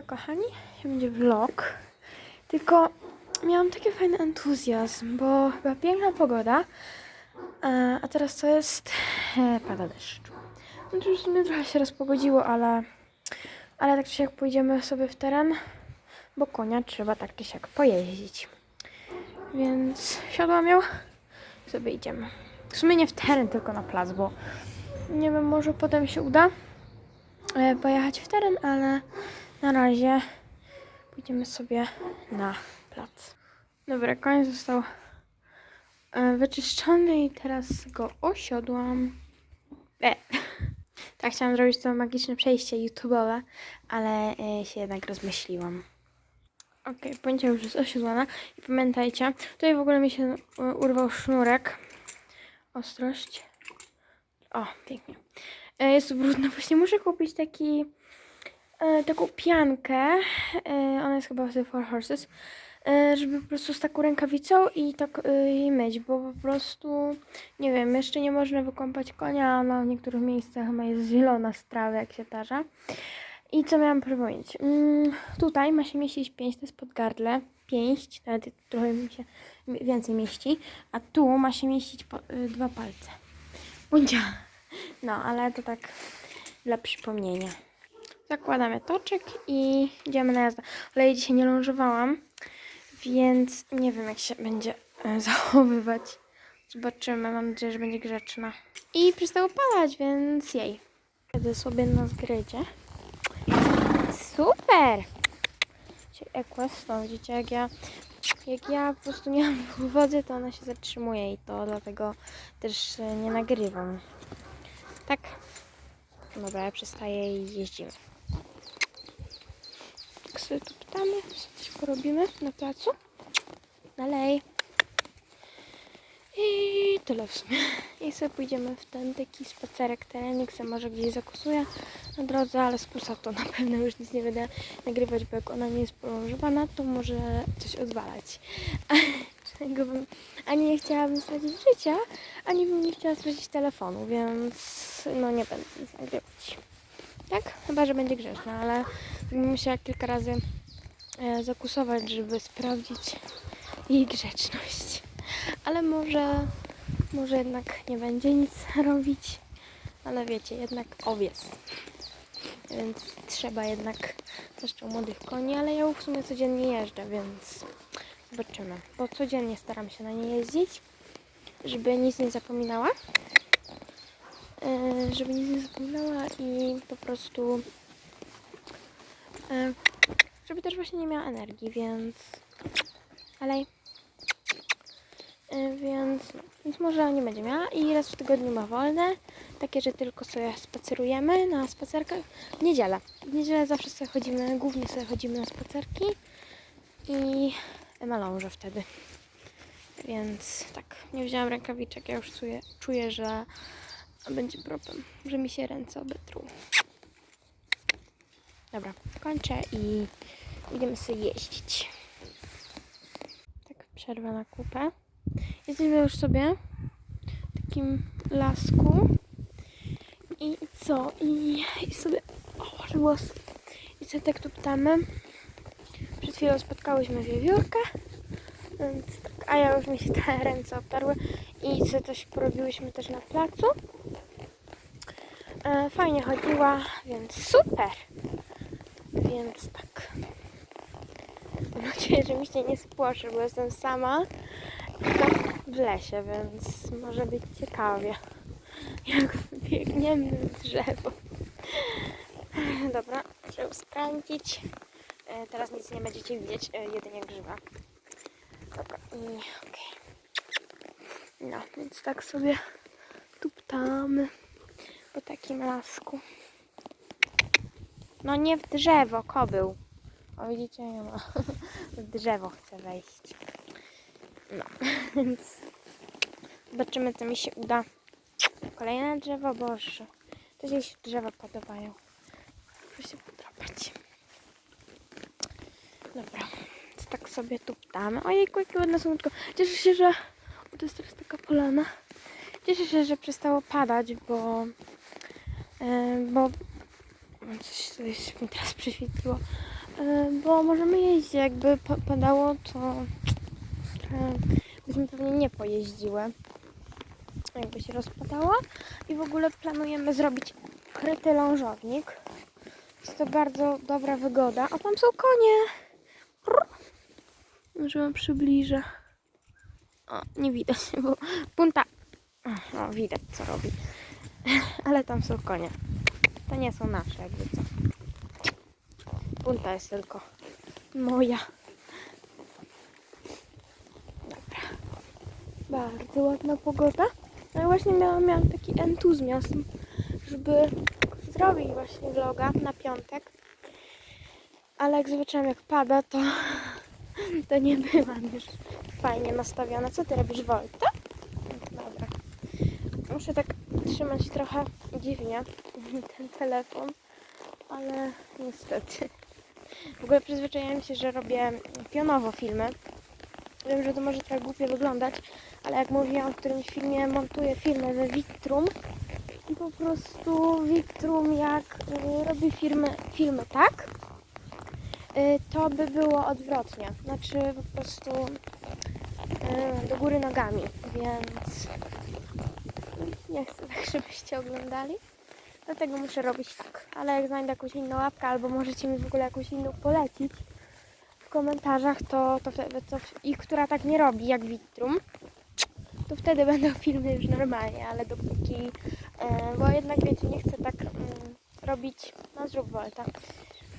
Kochani, to będzie vlog. Tylko miałam taki fajny entuzjazm, bo była piękna pogoda, a teraz co jest? E, Pada deszcz. No to już w sumie trochę się rozpogodziło, ale, ale tak czy siak pójdziemy sobie w teren, bo konia trzeba tak czy siak pojeździć. Więc siadłam ją sobie idziemy. W sumie nie w teren, tylko na plac, bo nie wiem, może potem się uda e, pojechać w teren, ale na razie pójdziemy sobie na plac. Dobra, koń został e, wyczyszczony i teraz go osiodłam. E. Tak chciałam zrobić to magiczne przejście YouTube'owe, ale e, się jednak rozmyśliłam. Okej, okay, już jest osiodłana i pamiętajcie, tutaj w ogóle mi się e, urwał sznurek. Ostrość. O, pięknie. Jest brudno. Właśnie muszę kupić taki taką piankę. E, ona jest chyba z Four Horses. E, żeby po prostu z taką rękawicą i tak e, jej myć, bo po prostu nie wiem, jeszcze nie można wykąpać konia, a na niektórych miejscach chyba jest zielona z trawy, jak się tarza. I co miałam powiedzieć? Mm, tutaj ma się mieścić pięść, to jest podgardle. Pięść, nawet trochę mi się więcej mieści. A tu ma się mieścić po, dwa palce. Buncia. No, ale to tak dla przypomnienia. Zakładamy toczek i idziemy na jazdę. Ale ja dzisiaj nie lążowałam, więc nie wiem jak się będzie e, zachowywać. Zobaczymy, mam nadzieję, że będzie grzeczna. I przestało padać, więc jej. Jedę sobie na zgrydzie. Super! Equest, no widzicie, jak ja, jak ja po prostu nie mam wody, to ona się zatrzymuje i to dlatego też e, nie nagrywam. Tak? Dobra, ja przestaję i jeździmy. Sobie tu pytamy, coś porobimy na placu. Dalej. I tyle w sumie. I sobie pójdziemy w ten taki spacerek terenik, se może gdzieś zakusuję na drodze, ale z pusa to na pewno już nic nie będę nagrywać, bo jak ona nie jest polożowana, to może coś odwalać. Ani nie chciałabym stracić życia, ani bym nie chciała stracić telefonu, więc no nie będę nic nagrywać. Tak? Chyba, że będzie grzeczna, ale musiała kilka razy e, zakusować, żeby sprawdzić jej grzeczność. Ale może, może jednak nie będzie nic robić. Ale wiecie, jednak owiec. Więc trzeba jednak jeszcze młodych koni, ale ja w sumie codziennie jeżdżę, więc zobaczymy. Bo codziennie staram się na nie jeździć, żeby nic nie zapominała. E, żeby nic nie zapominała i po prostu e, żeby też właśnie nie miała energii, więc ale E, więc, więc może nie będzie miała i raz w tygodniu ma wolne, takie, że tylko sobie spacerujemy na spacerkach. W niedzielę. W niedzielę zawsze sobie chodzimy, głównie sobie chodzimy na spacerki i malążę wtedy. Więc tak, nie wzięłam rękawiczek, ja już czuję, czuję że będzie problem, że mi się ręce obetrą. Dobra, kończę i idziemy sobie jeździć. Tak, przerwa na kupę. Jesteśmy już sobie w takim lasku. I co? I, i sobie. O, głos. I sobie tak tu ptamy. Przed chwilą spotkałyśmy wiewiórkę. Więc tak, a ja już mi się te ręce otarły. I sobie coś porobiłyśmy też na placu. E, fajnie chodziła, więc super. Więc tak. Mam nadzieję, że mi się nie spłoszy, bo jestem sama w lesie, więc może być ciekawie. Jak biegniemy w drzewo. Dobra, trzeba skręcić. E, Teraz nic nie będziecie widzieć, e, jedynie grzyba. Dobra, i okej. No, więc tak sobie tuptamy po takim lasku. No nie w drzewo, kobył. O widzicie, nie ma. W drzewo chcę wejść. No, więc zobaczymy, co mi się uda. Kolejne drzewo, boże. To się drzewa podobają. Muszę się podrapać. Dobra, więc tak sobie tu ptamy. Ojejku, jakie ładne słoneczko. Cieszę się, że... O, to jest teraz taka polana. Cieszę się, że przestało padać, bo... Yy, bo... Coś, coś mi teraz przyświetliło. E, bo możemy jeździć. Jakby pa- padało, to e, byśmy pewnie nie pojeździły. Jakby się rozpadało. I w ogóle planujemy zrobić kryty lążownik. Jest to bardzo dobra wygoda. A tam są konie. Może wam przybliżę. O, nie widać, bo punta. O, widać co robi. Ale tam są konie. To nie są nasze, jakby co. Punta jest tylko moja. Dobra. Bardzo ładna pogoda. No i właśnie miałam, miałam taki entuzjazm, żeby zrobić właśnie vloga na piątek. Ale jak zobaczyłam jak pada, to, to nie byłam już fajnie nastawiona. Co ty robisz, Wolta? Dobra. Muszę tak trzymać trochę dziwnie ten telefon, ale niestety. W ogóle przyzwyczaiłam się, że robię pionowo filmy. Wiem, że to może trochę głupio wyglądać, ale jak mówiłam w którymś filmie, montuję filmy we Victrum. I po prostu Victrum jak y, robi filmy, filmy tak, y, to by było odwrotnie. Znaczy po prostu y, do góry nogami, więc nie chcę tak, żebyście oglądali. Dlatego muszę robić tak. Ale jak znajdę jakąś inną łapkę, albo możecie mi w ogóle jakąś inną polecić w komentarzach, to, to i która tak nie robi jak Vitrum, to wtedy będą filmy już normalnie, ale dopóki, e, bo jednak wiecie, nie chcę tak mm, robić, no zrób Volta,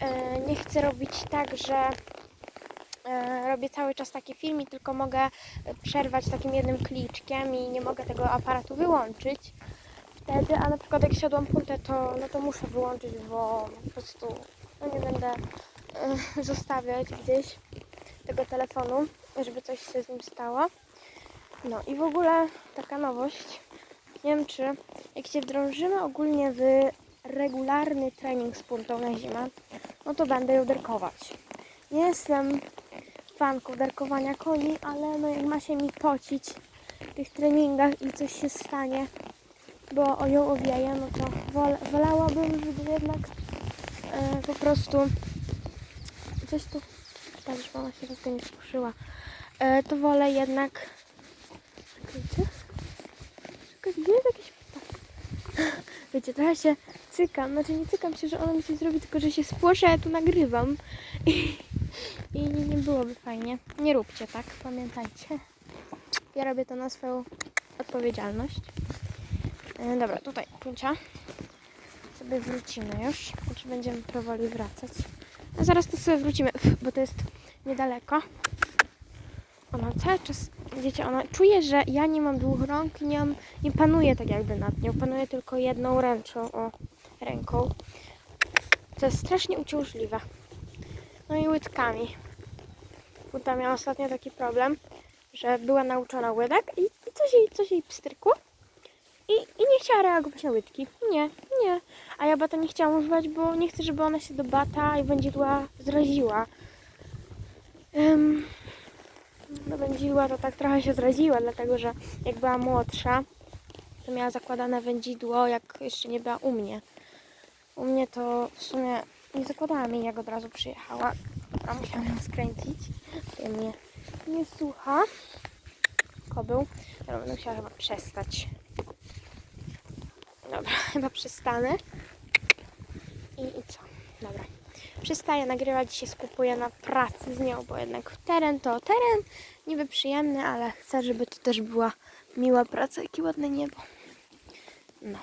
e, nie chcę robić tak, że robię cały czas takie filmy, tylko mogę przerwać takim jednym kliczkiem i nie mogę tego aparatu wyłączyć wtedy, a na przykład jak siadłam puntę, to, no to muszę wyłączyć, bo po prostu no nie będę e, zostawiać gdzieś tego telefonu, żeby coś się z nim stało. No i w ogóle taka nowość, nie wiem czy jak się wdrążymy ogólnie w regularny trening z puntą na zimę, no to będę ją derkować. Nie jestem fanką derkowania koni, ale no jak ma się mi pocić w tych treningach i coś się stanie, bo o ją owieję, no to wol, wolałabym, żeby jednak e, po prostu coś tu, tak, żeby ona się tylko nie skruszyła, e, to wolę jednak Czekajcie. Czekajcie, gdzie jest jakiś... Wiecie, trochę się cykam, znaczy nie cykam się, że ona mi coś zrobi, tylko że się spłoszę, ja tu nagrywam. I, i nie, nie byłoby fajnie. Nie róbcie tak, pamiętajcie. Ja robię to na swoją odpowiedzialność. E, dobra, tutaj puncia. Sobie wrócimy już. Znaczy będziemy powoli wracać. A zaraz to sobie wrócimy, bo to jest niedaleko. Ona cały czas, wiecie, ona czuje, że ja nie mam dwóch rąk nie, mam, nie panuję tak jakby nad nią. Panuję tylko jedną ręczą, o, ręką. To jest strasznie uciążliwe. No i łydkami. Buta miała ostatnio taki problem, że była nauczona łydek i, coś, jej, coś jej pstrykło. I, I nie chciała reagować na łydki. Nie, nie. A ja bata nie chciałam używać, bo nie chcę, żeby ona się do bata i wędzidła zraziła. Ym, no wędzidła to tak trochę się zraziła, dlatego że jak była młodsza, to miała zakładane wędzidło, jak jeszcze nie była u mnie. U mnie to w sumie nie zakładałam jej, jak od razu przyjechała. A musiałam ją skręcić. Mnie nie słucha. Kobył. Dobra, będę musiała chyba przestać. Dobra, chyba przestanę. I, I co? Dobra. Przestaję nagrywać, się skupuję na pracy z nią, bo jednak teren to teren, niby przyjemny, ale chcę, żeby to też była miła praca, jakie ładne niebo. No.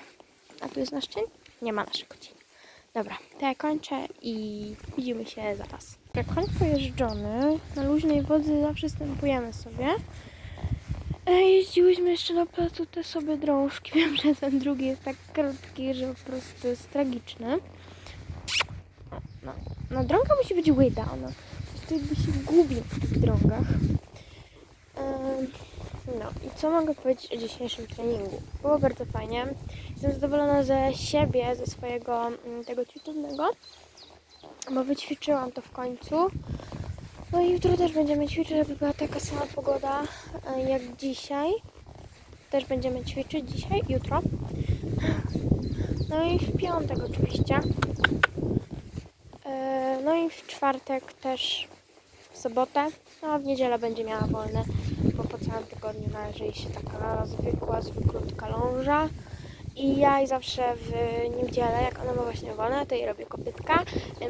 A tu jest nasz cień? Nie ma naszego cienia. Dobra, to ja kończę i widzimy się zaraz. Jak koń pojeżdżony, na luźnej wodzy zawsze stępujemy sobie. E, Jeździłyśmy jeszcze na placu te sobie drążki. Wiem, że ten drugi jest tak krótki, że po prostu jest tragiczny. No, no drąga musi być łyda, ona po jakby się gubi w tych drągach. Em, No i co mogę powiedzieć o dzisiejszym treningu? Było bardzo fajnie. Jestem zadowolona ze siebie, ze swojego mm, tego ćwiczenia, bo wyćwiczyłam to w końcu. No i jutro też będziemy ćwiczyć, żeby była taka sama pogoda e, jak dzisiaj. Też będziemy ćwiczyć dzisiaj, jutro. No i w piątek oczywiście. E, No i w czwartek też w sobotę, no a w niedzielę będzie miała wolne, po całym tygodniu należy jej się taka zwykła, zwyklutka ląża. I ja jej zawsze w niedzielę, jak ona ma właśnie wolne, to jej robię kopytka,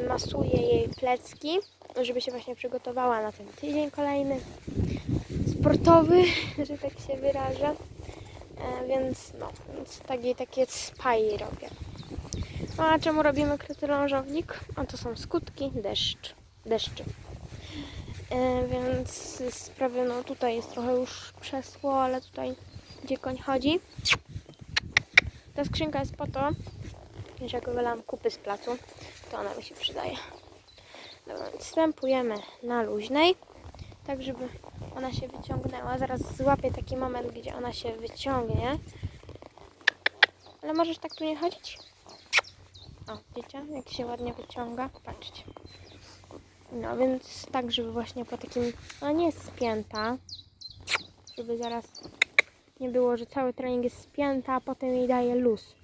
masuję jej plecki, żeby się właśnie przygotowała na ten tydzień kolejny, sportowy, że tak się wyrażę. E, Więc no, więc takie, takie spa jej robię. No a czemu robimy kryty lążownik? A to są skutki deszcz, deszczy. E, więc sprawy, no tutaj jest trochę już przesło, ale tutaj gdzie koń chodzi. Ta skrzynka jest po to, że jak wylam kupy z placu, to ona mi się przydaje. Dobra, wstępujemy na luźnej, tak żeby ona się wyciągnęła. Zaraz złapię taki moment, gdzie ona się wyciągnie. Ale możesz tak tu nie chodzić? O, widzicie, jak się ładnie wyciąga? Patrzcie. No więc tak, żeby właśnie po takim... Ona nie jest spięta, żeby zaraz nie było, że cały trening jest spięta, a potem jej daje luz.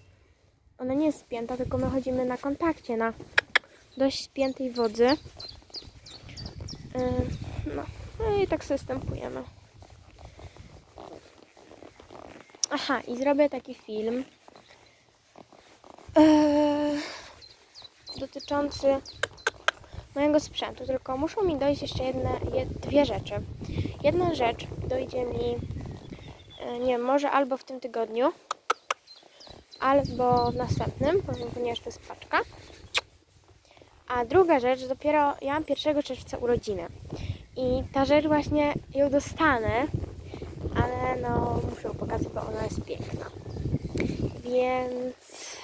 Ona nie jest spięta, tylko my chodzimy na kontakcie, na dość spiętej wodzy. No, no i tak sobie stępujemy. Aha, i zrobię taki film yy, dotyczący mojego sprzętu, tylko muszą mi dojść jeszcze jedne, jed, dwie rzeczy. Jedna rzecz dojdzie mi E, nie wiem, może albo w tym tygodniu, albo w następnym, ponieważ to jest paczka. A druga rzecz, dopiero ja mam 1 czerwca urodziny. I ta rzecz właśnie ją dostanę, ale no muszę ją pokazać, bo ona jest piękna. Więc,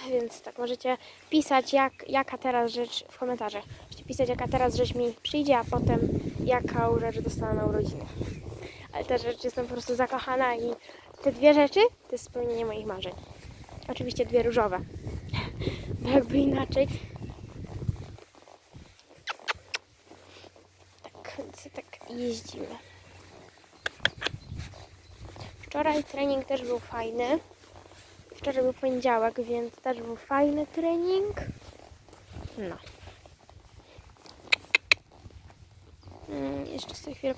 więc tak, możecie pisać jak, jaka teraz rzecz w komentarzach. Możecie pisać jaka teraz rzecz mi przyjdzie, a potem jaką rzecz dostanę na urodziny ale ta rzecz jestem po prostu zakochana i te dwie rzeczy to jest spełnienie moich marzeń. Oczywiście dwie różowe. Bo jakby inaczej. Tak, więc tak jeździmy. Wczoraj trening też był fajny. Wczoraj był poniedziałek, więc też był fajny trening. No. Mm, Jeszcze sobie chwilę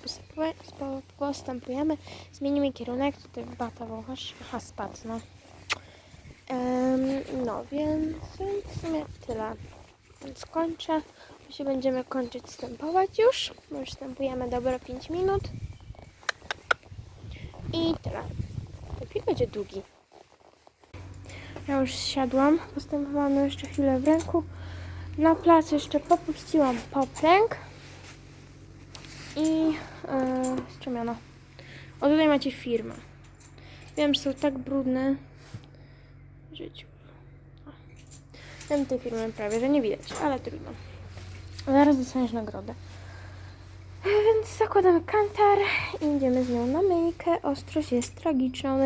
postępujemy. Zmienimy kierunek. Tutaj bata wąchasz. Aha, spadł, no. Em, no, więc w sumie tyle. Więc kończę. My się będziemy kończyć stępować już. My już stępujemy dobre 5 minut. I tyle. Ten film będzie długi. Ja już siadłam. Postępowałam jeszcze chwilę w ręku. Na plac jeszcze popuściłam popręg. I yy, strumiona. O, tutaj macie firmę. Wiem, że są tak brudne. Życiu. Wiem tej firmy prawie, że nie widać, ale trudno. Zaraz dostaniesz nagrodę. Więc zakładamy kantar i idziemy z nią na myjkę. Ostrość jest tragiczna.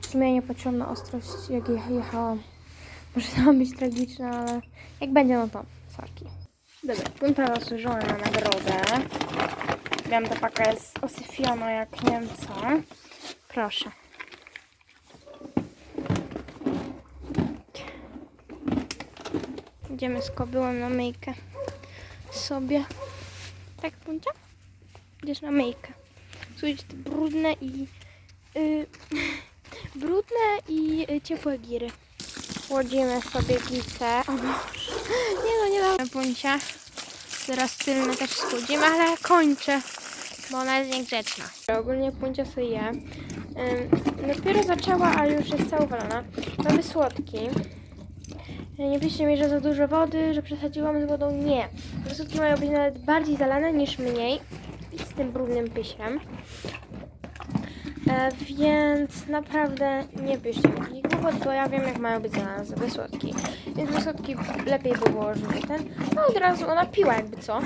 W sumie ja nie patrzyłam na ostrość, jak je- jechałam. Może to być tragiczna, ale jak będzie, no to sorki. Dobra, punta zasłużona na nagrodę. Wiem, ta paka jest osyfiona jak nie wiem co. Proszę. Idziemy z kobyłem na myjkę sobie. Tak, Puncia? Idziesz na myjkę. Słuchajcie, te brudne i... y, brudne i y, ciepłe giry. Łodzimy sobie glicę. Nie no, nie dam Puncia. Teraz tylne też schłodzimy, ale kończę, bo ona jest niegrzeczna. Ogólnie Puncia sobie je. Ym, dopiero zaczęła, ale już jest cała uwalona. Mamy słodki. Nie piszcie mi, że za dużo wody, że przesadziłam z wodą. Nie. Słodki mają być nawet bardziej zalane niż mniej. Tym brudnym pysiem. E, więc naprawdę nie piszcie takich głupot, bo ja wiem jak mają być zalane za wysłodki. Więc wysłodki lepiej by było, żeby ten. No od razu ona piła jakby co.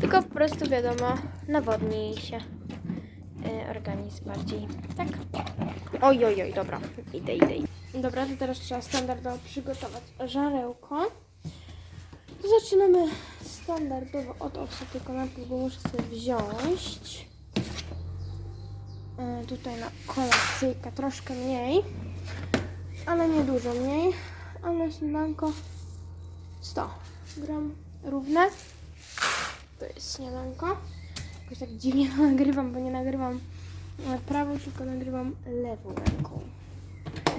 Tylko po prostu wiadomo, nawodni się e, organizm bardziej. Tak? Oj, oj, oj, dobra. Idę, idę. Dobra, to teraz trzeba standardowo przygotować żarełko. Zaczynamy standardowo od tylko najpierw go muszę sobie wziąć. E, tutaj na kolacyjkę troszkę mniej, ale nie dużo mniej. A na śniadanko 100 gram równe. To jest śniadanko. Jakoś tak dziwnie to nagrywam, bo nie nagrywam prawą, tylko nagrywam lewą ręką.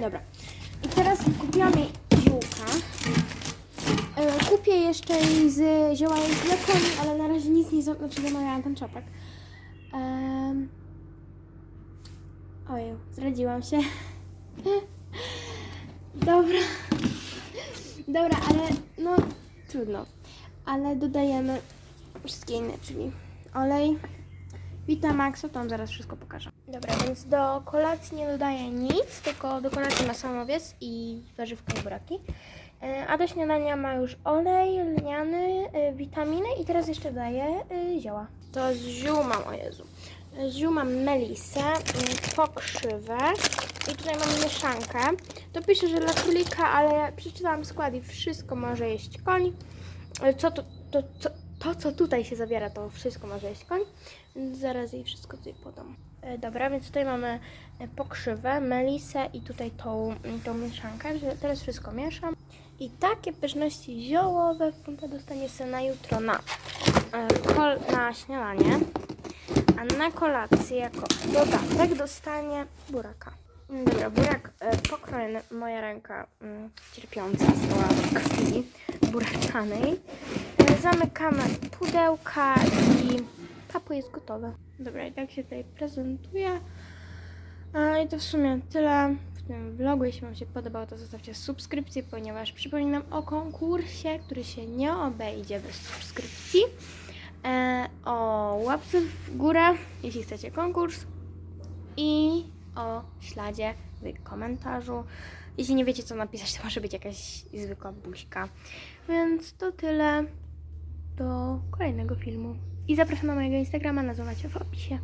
Dobra. I teraz kupiłam jej ziółka. Kupię jeszcze z zioła z mlekiem, ale na razie nic nie znaczy zamawiałam ten czapek. Um, ojej, zdradziłam się. Dobra. Dobra, ale no trudno. Ale dodajemy wszystkie inne, czyli olej, Vitamax, to tam zaraz wszystko pokażę. Dobra, więc do kolacji nie dodaję nic, tylko do kolacji ma samowiec i warzywka i buraki. E, A do śniadania ma już olej lniany, e, witaminy i teraz jeszcze daję e, zioła. To z ziół mam, o Jezu. Z ziół mam melisę, mm, pokrzywę i tutaj mam mieszankę. To pisze, że dla królika, ale przeczytałam skład i wszystko może jeść koń. Co to, to, co, to, co tutaj się zawiera, to wszystko może jeść koń. Zaraz jej wszystko tutaj podam. Dobra, więc tutaj mamy pokrzywę, melisę i tutaj tą, tą mieszankę. Teraz wszystko mieszam. I takie pyszności ziołowe Punta dostanie sobie na jutro na, e, na śniadanie. A na kolację jako dodatek dostanie buraka. Dobra, burak e, pokrojony, moja ręka mm, cierpiąca z krwi buraczanej. E, zamykamy pudełka i kapu jest gotowe. Dobra, i tak się tutaj prezentuje. A, I to w sumie tyle w tym vlogu. Jeśli Wam się podobało, to zostawcie subskrypcję, ponieważ przypominam o konkursie, który się nie obejdzie bez subskrypcji. E, o łapce w górę, jeśli chcecie konkurs. I o śladzie w komentarzu. Jeśli nie wiecie, co napisać, to może być jakaś zwykła buźka. Więc to tyle do kolejnego filmu. I zapraszam na mojego Instagrama, nazwa macie w opisie.